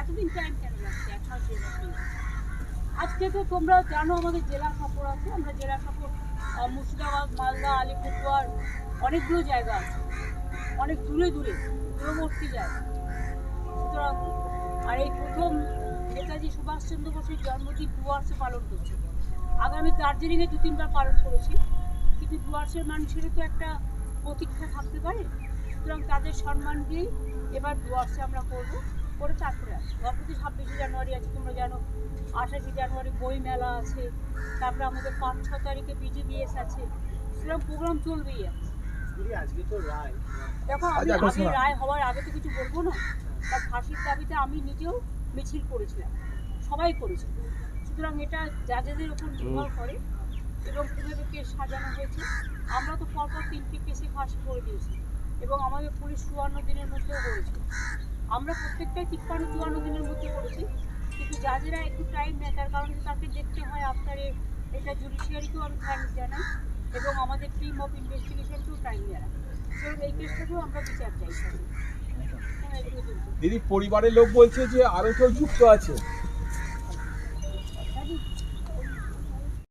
এতদিন টাইম কেন লাগছে? এক মাস তো তোমরা জানো আমাদের জেলা সফর আছে। আমরা জেলা সফর মুর্শিদাবাদ, মালদা, আলিপুরদুয়ার অনেকগুলো জায়গা আছে। অনেক দূরে দূরে, দূরবর্তী জায়গা। সুতরাং, আর এই প্রথম নেতাজি সুভাষচন্দ্র বোসের জন্মদিন ডুয়ার্সে পালন করছে। আগামী দার্জিলিংয়ে দু তিনবার পালন করেছি। কিন্তু ডুয়ার্সের মানুষেরও তো একটা প্রতীক্ষা থাকতে পারে। সুতরাং তাদের সম্মান দিয়েই এবার ডুয়ার্সে আমরা করব। করে তারপরে আসব। তারপরে ছাব্বিশে জানুয়ারি আছে তোমরা জানো। আঠাশে জানুয়ারি বই মেলা আছে তারপরে আমাদের পাঁচ ছ তারিখে বিজিবিএস আছে। সেরকম প্রোগ্রাম চলবেই আজকে তো রায়। দেখো আমি আমি রায় হওয়ার আগে তো কিছু বলব না? তার ফাঁসির দাবিতে আমি নিজেও মিছিল করেছিলাম। সবাই করেছিল সুতরাং এটা জাজেদের উপর নির্ভর করে এবং কীভাবে কেস সাজানো হয়েছে। আমরা তো পরপর তিনটি কেসে ফাঁসি করে দিয়েছি এবং আমাদের পুলিশ চুয়ান্ন দিনের মধ্যেও করেছে। আমরা প্রত্যেকটাই তিপ্পান্ন চুয়ান্ন দিনের মধ্যে করেছি। কিন্তু জাজেরা একটু টাইম নেয় তার কারণে তাকে দেখতে হয় আপনার এটা জুডিশিয়ারিকেও আমি থ্যাঙ্কস জানাই এবং আমাদের টিম অফ ইনভেস্টিগেশনকেও টাইম জানাই এবং এই কেসটাকেও আমরা বিচার চাই। হ্যাঁ, দিদি পরিবারের লোক বলছে যে আরও কেউ যুক্ত আছে।